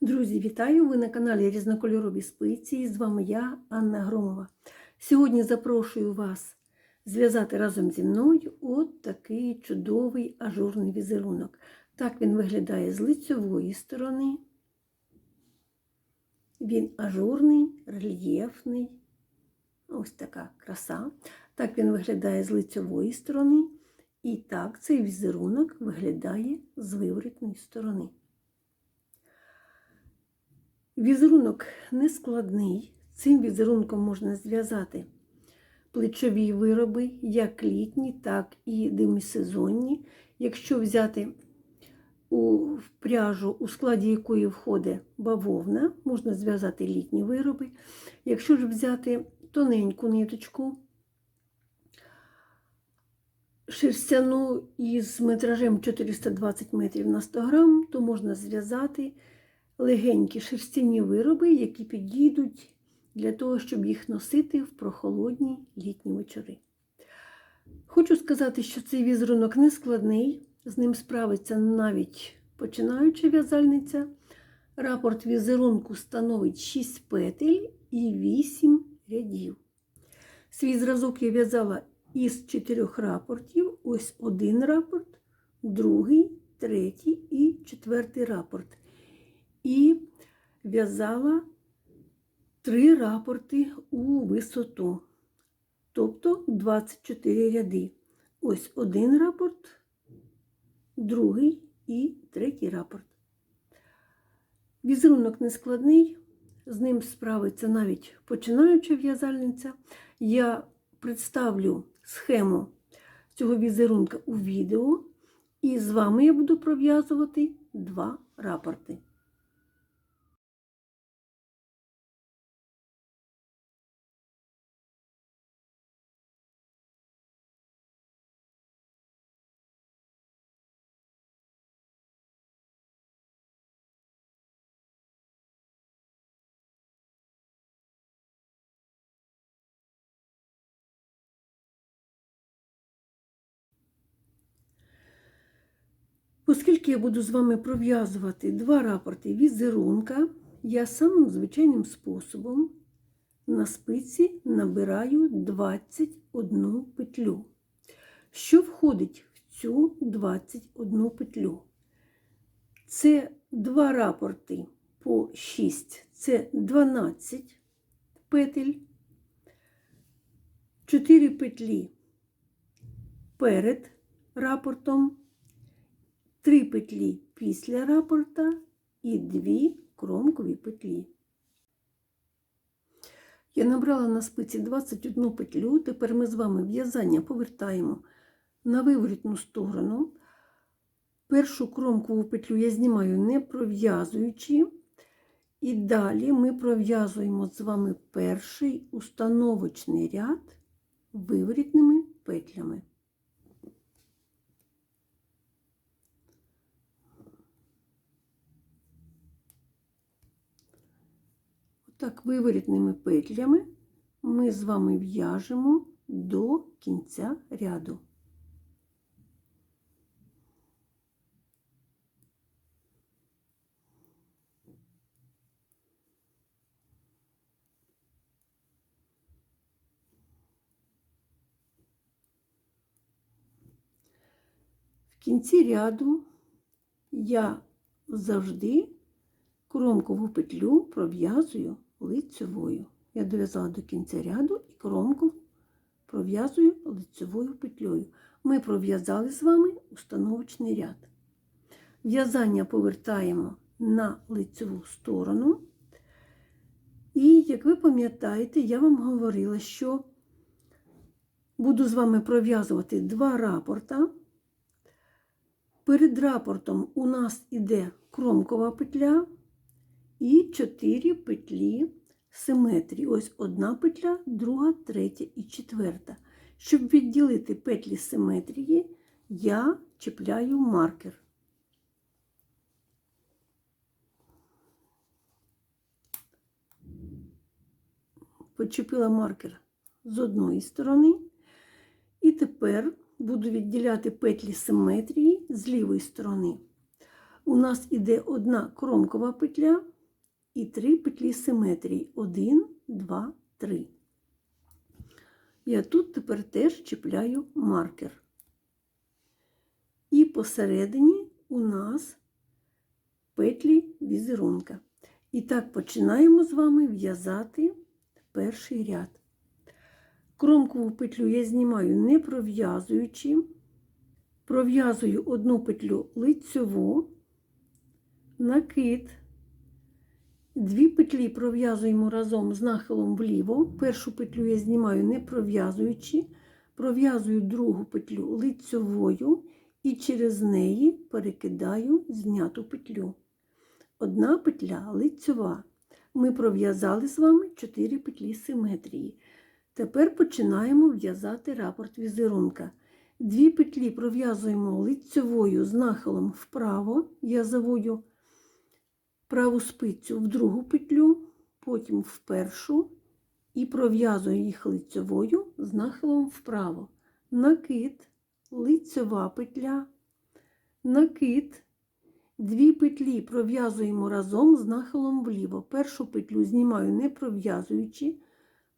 Друзі, вітаю! Ви на каналі Різнокольорові спиці. І з вами я, Анна Громова. Сьогодні запрошую вас зв'язати разом зі мною от такий чудовий ажурний візерунок. Так він виглядає з лицьової сторони. Він ажурний, рельєфний. Ось така краса. Так він виглядає з лицьової сторони. І так цей візерунок виглядає з виворітної сторони. Візерунок не складний. Цим візерунком можна зв'язати плечові вироби, як літні, так і демісезонні. Якщо взяти у пряжу, у складі якої входить бавовна, можна зв'язати літні вироби. Якщо ж взяти тоненьку ниточку, шерстяну із метражем 420 метрів на 100 грам, то можна зв'язати легенькі шерстяні вироби, які підійдуть для того, щоб їх носити в прохолодні літні вечори. Хочу сказати, що цей візерунок не складний, з ним справиться навіть починаюча в'язальниця. Рапорт візерунку становить 6 петель і 8 рядів. Свій зразок я в'язала із 4 рапортів. Ось один рапорт, другий, третій і четвертий рапорт і в'язала три рапорти у висоту, тобто 24 ряди. Ось один рапорт, другий і третій рапорт. Візерунок нескладний, з ним справиться навіть починаюча в'язальниця. Я представлю схему цього візерунка у відео, і з вами я буду пров'язувати два рапорти. Оскільки я буду з вами пров'язувати два рапорти візерунка, я самим звичайним способом на спиці набираю 21 петлю. Що входить в цю 21 петлю? Це два рапорти по 6, це 12 петель, 4 петлі перед рапортом. Три петлі після рапорта і дві кромкові петлі. Я набрала на спиці 21 петлю, тепер ми з вами в'язання повертаємо на виворітну сторону. Першу кромкову петлю я знімаю не пров'язуючи, і далі ми пров'язуємо з вами перший установочний ряд виворітними петлями. Так, виворітними петлями ми з вами в'яжемо до кінця ряду. В кінці ряду я завжди кромкову петлю пров'язую лицевою. Я дов'язала до кінця ряду і кромку пров'язую лицевою петлею. Ми пров'язали з вами установочний ряд. В'язання повертаємо на лицеву сторону. І, як ви пам'ятаєте, я вам говорила, що буду з вами пров'язувати два рапорта. Перед рапортом у нас іде кромкова петля і 4 петлі симетрії. Ось одна петля, друга, третя і четверта. Щоб відділити петлі симетрії, я чіпляю маркер. Почепила маркер з одної сторони, і тепер буду відділяти петлі симетрії з лівої сторони. У нас іде одна кромкова петля і три петлі симетрії. Один, два, три. Я тут тепер теж чіпляю маркер. І посередині у нас петлі візерунка. І так починаємо з вами в'язати перший ряд. Кромкову петлю я знімаю не пров'язуючи, пров'язую одну петлю лицьову, накид, дві петлі пров'язуємо разом з нахилом вліво. Першу петлю я знімаю не пров'язуючи, пров'язую другу петлю лицьовою і через неї перекидаю зняту петлю. Одна петля лицьова. Ми пров'язали з вами 4 петлі симетрії. Тепер починаємо в'язати рапорт візерунка. Дві петлі пров'язуємо лицьовою з нахилом вправо. Я заводю праву спицю в другу петлю, потім в першу і пров'язую їх лицьовою з нахилом вправо. Накид, лицьова петля, накид. Дві петлі пров'язуємо разом з нахилом вліво. Першу петлю знімаю не пров'язуючи,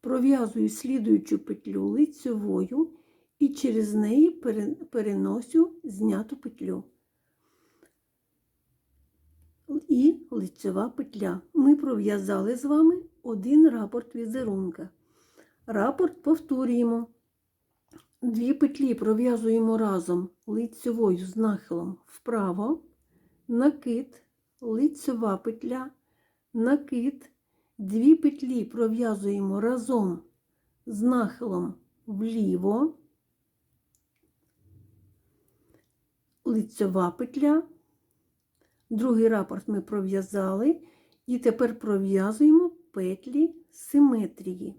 пров'язую слідуючу петлю лицьовою і через неї переносю зняту петлю. І лицьова петля. Ми пров'язали з вами один рапорт візерунка. Рапорт повторюємо. Дві петлі пров'язуємо разом лицьовою з нахилом вправо накид, лицьова петля, накид, дві петлі пров'язуємо разом з нахилом вліво, лицьова петля, другий рапорт ми пров'язали, і тепер пров'язуємо петлі симетрії.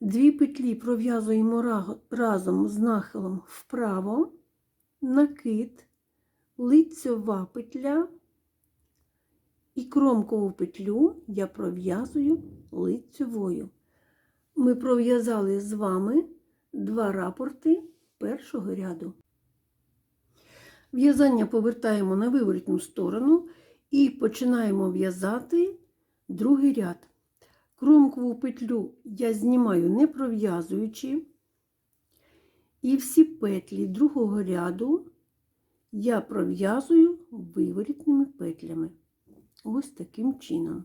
Дві петлі пров'язуємо разом з нахилом вправо, накид, лицьова петля і кромкову петлю я пров'язую лицьовою. Ми пров'язали з вами два рапорти першого ряду. В'язання повертаємо на виворітну сторону і починаємо в'язати другий ряд. Кромкову петлю я знімаю не пров'язуючи, і всі петлі другого ряду я пров'язую виворітними петлями. Ось таким чином.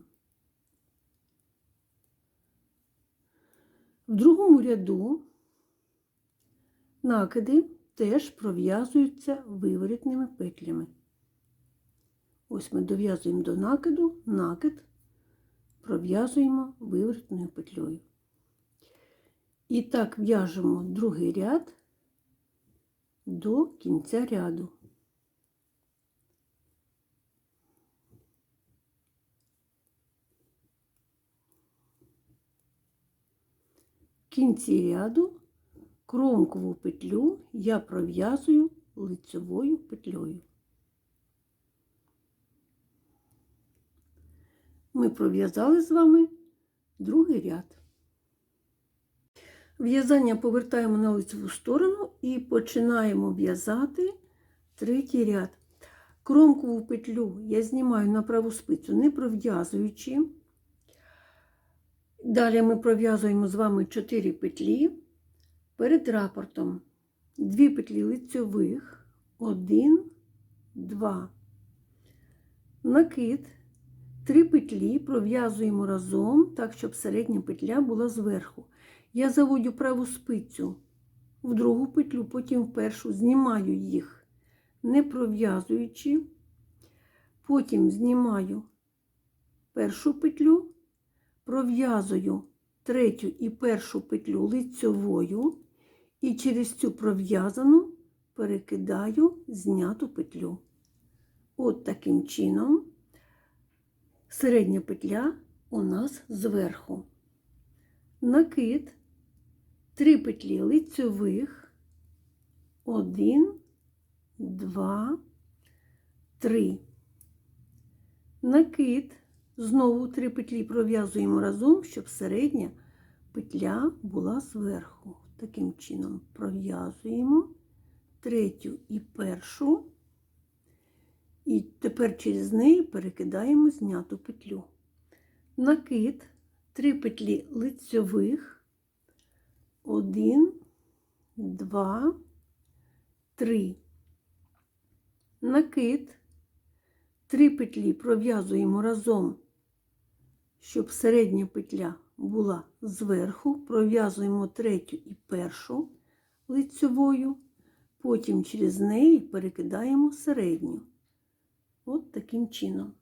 В другому ряду накиди теж пров'язуються виворітними петлями. Ось ми дов'язуємо до накиду, накид пров'язуємо виворітною петлею. І так в'яжемо другий ряд до кінця ряду. В кінці ряду кромкову петлю я пров'язую лицевою петлею. Ми пров'язали з вами другий ряд. В'язання повертаємо на лицеву сторону і починаємо в'язати третій ряд. Кромкову петлю я знімаю на праву спицю, не пров'язуючи. Далі ми пров'язуємо з вами 4 петлі перед рапортом. 2 петлі лицьових, 1, 2. Накид, 3 петлі пров'язуємо разом, так, щоб середня петля була зверху. Я заводю праву спицю в другу петлю, потім в першу, знімаю їх, не пров'язуючи, потім знімаю першу петлю пров'язую третю і першу петлю лицьовою і через цю пров'язану перекидаю зняту петлю. От таким чином середня петля у нас зверху. Накид, три петлі лицьових, один, два, три. Накид, Знову три петлі пров'язуємо разом, щоб середня петля була зверху. Таким чином пров'язуємо третю і першу, І тепер через неї перекидаємо зняту петлю. Накид, три петлі лицьових, один, два, три. Накид, три петлі пров'язуємо разом, щоб середня петля була зверху, пров'язуємо третю і першу лицьовою, потім через неї перекидаємо середню. От таким чином.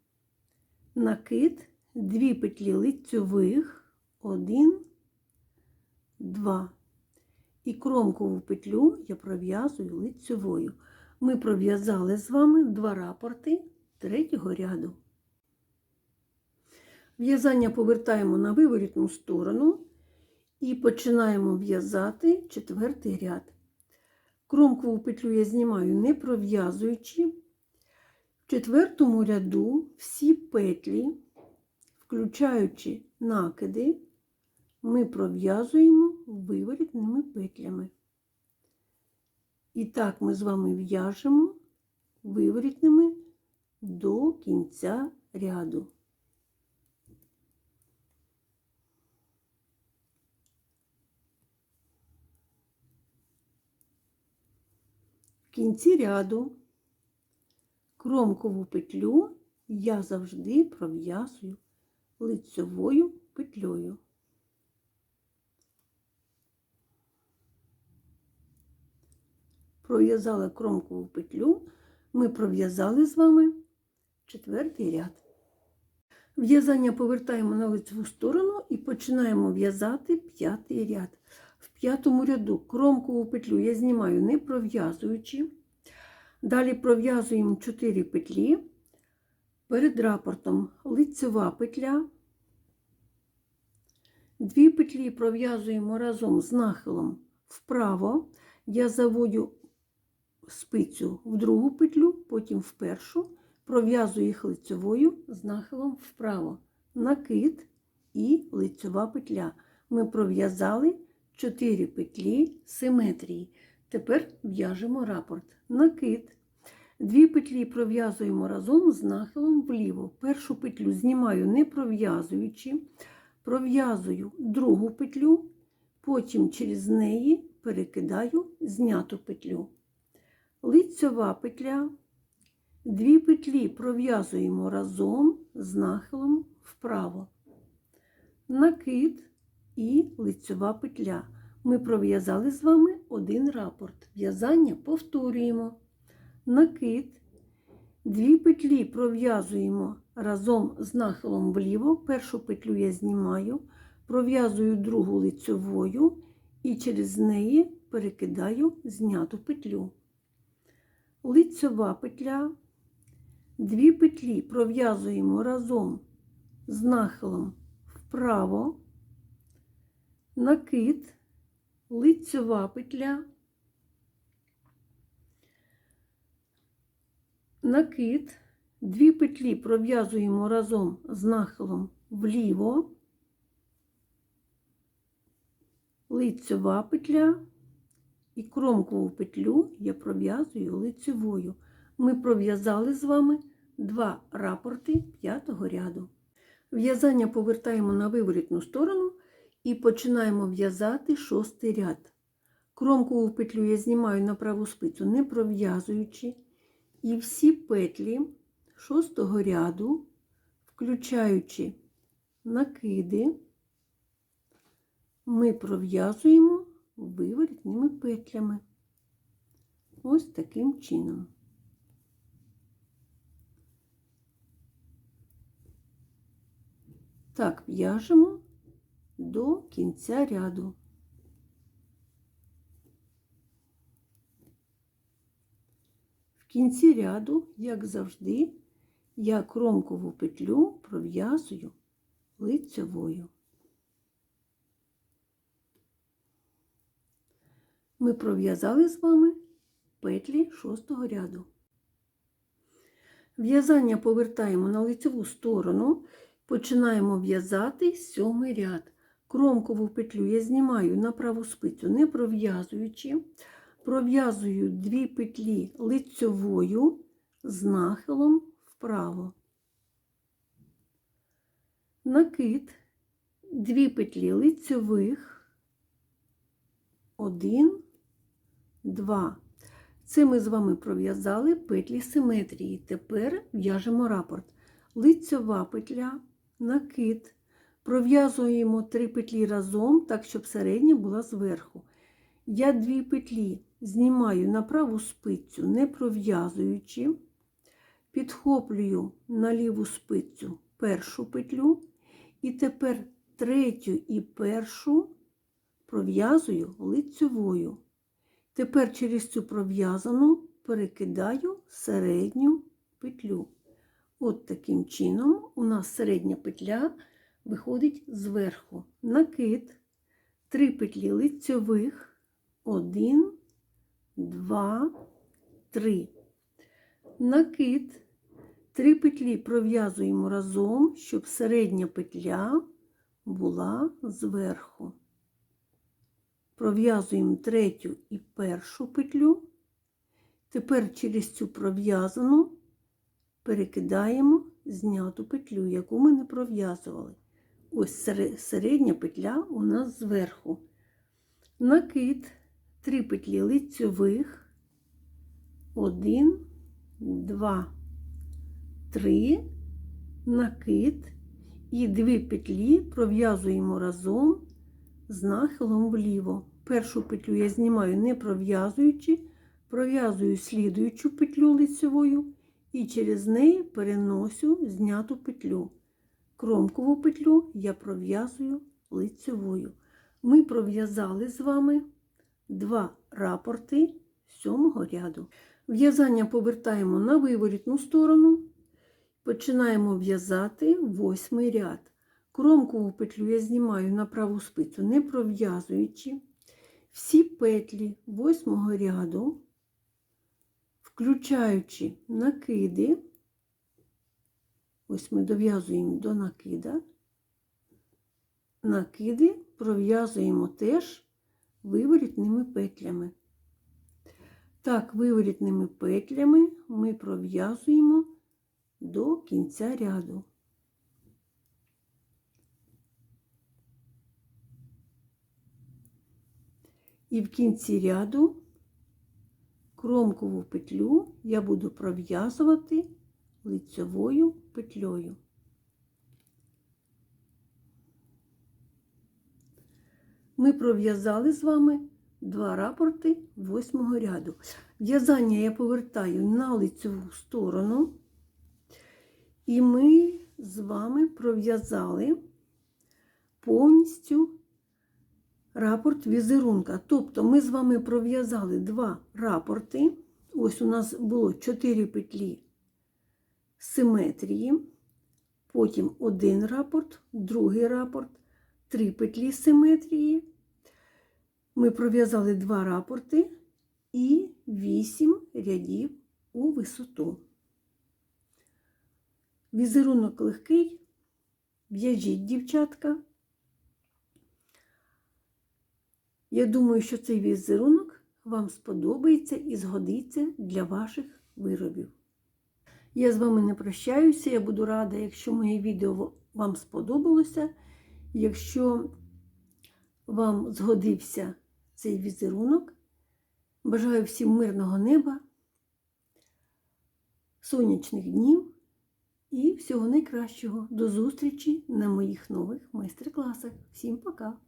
Накид, дві петлі лицьових, один, два. І кромкову петлю я пров'язую лицьовою. Ми пров'язали з вами два рапорти третього ряду. В'язання повертаємо на виворітну сторону і починаємо в'язати четвертий ряд. Кромкову петлю я знімаю не пров'язуючи. В четвертому ряду всі петлі, включаючи накиди, ми пров'язуємо виворітними петлями. І так ми з вами в'яжемо виворітними до кінця ряду. В кінці ряду кромкову петлю я завжди пров'язую лицьовою петлею. Пров'язала кромкову петлю, ми пров'язали з вами четвертий ряд. В'язання повертаємо на лицеву сторону і починаємо в'язати п'ятий ряд. П'ятому ряду кромкову петлю я знімаю не пров'язуючи. Далі пров'язуємо 4 петлі. Перед рапортом лицева петля. Дві петлі пров'язуємо разом з нахилом вправо. Я заводю спицю в другу петлю, потім в першу, пров'язую їх лицевою з нахилом вправо. Накид і лицева петля. Ми пров'язали 4 петлі симетрії. Тепер в'яжемо рапорт. Накид. Дві петлі пров'язуємо разом з нахилом вліво. Першу петлю знімаю не пров'язуючи, пров'язую другу петлю, потім через неї перекидаю зняту петлю. Лицьова петля. Дві петлі пров'язуємо разом з нахилом вправо. Накид і лицьова петля. Ми пров'язали з вами один рапорт. В'язання повторюємо. Накид. Дві петлі пров'язуємо разом з нахилом вліво. Першу петлю я знімаю, пров'язую другу лицьовою і через неї перекидаю зняту петлю. Лицьова петля. Дві петлі пров'язуємо разом з нахилом вправо, накид, лицьова петля, накид, дві петлі пров'язуємо разом з нахилом вліво, лицьова петля і кромкову петлю я пров'язую лицевою. Ми пров'язали з вами два рапорти п'ятого ряду. В'язання повертаємо на виворітну сторону і починаємо в'язати шостий ряд. Кромкову петлю я знімаю на праву спицю, не пров'язуючи, і всі петлі шостого ряду, включаючи накиди, ми пров'язуємо виворітними петлями. Ось таким чином. Так в'яжемо до кінця ряду. В кінці ряду, як завжди, я кромкову петлю пров'язую лицьовою. Ми пров'язали з вами петлі шостого ряду. В'язання повертаємо на лицеву сторону, починаємо в'язати сьомий ряд. Кромкову петлю я знімаю на праву спицю, не пров'язуючи, пров'язую дві петлі лицьовою, з нахилом вправо. Накид, дві петлі лицьових, один, два. Це ми з вами пров'язали петлі симетрії. Тепер в'яжемо рапорт. Лицьова петля, накид. Пров'язуємо три петлі разом, так, щоб середня була зверху. Я дві петлі знімаю на праву спицю, не пров'язуючи, підхоплюю на ліву спицю першу петлю, і тепер третю і першу пров'язую лицьовою. Тепер через цю пров'язану перекидаю середню петлю. От таким чином у нас середня петля виходить зверху. Накид, три петлі лицьових, один, два, три. Накид, три петлі пров'язуємо разом, щоб середня петля була зверху. Пров'язуємо третю і першу петлю. Тепер через цю пров'язану перекидаємо зняту петлю, яку ми не пров'язували. Ось середня петля у нас зверху. Накид, три петлі лицьових, один, два, три, накид і дві петлі пров'язуємо разом з нахилом вліво. Першу петлю я знімаю не пров'язуючи, пров'язую слідуючу петлю лицьовою і через неї переносю зняту петлю. Кромкову петлю я пров'язую лицьовою. Ми пров'язали з вами два рапорти сьомого ряду. В'язання повертаємо на виворітну сторону, починаємо в'язати восьмий ряд. Кромкову петлю я знімаю на праву спицю, не пров'язуючи. Всі петлі восьмого ряду, включаючи накиди, ось ми дов'язуємо до накида, накиди пров'язуємо теж виворітними петлями. Так, виворітними петлями ми пров'язуємо до кінця ряду. І в кінці ряду кромкову петлю я буду пров'язувати лицьовою петлею. Ми пров'язали з вами два рапорти восьмого ряду. В'язання я повертаю на лицеву сторону, і ми з вами пров'язали повністю рапорт візерунка. Тобто ми з вами пров'язали два рапорти. Ось у нас було 4 петлі симетрії, потім один рапорт, другий рапорт, три петлі симетрії. Ми пров'язали два рапорти і 8 рядів у висоту. Візерунок легкий, в'яжіть, дівчатка. Я думаю, що цей візерунок вам сподобається і згодиться для ваших виробів. Я з вами не прощаюся, я буду рада, якщо моє відео вам сподобалося. Якщо вам згодився цей візерунок, бажаю всім мирного неба, сонячних днів і всього найкращого. До зустрічі на моїх нових майстер-класах. Всім пока!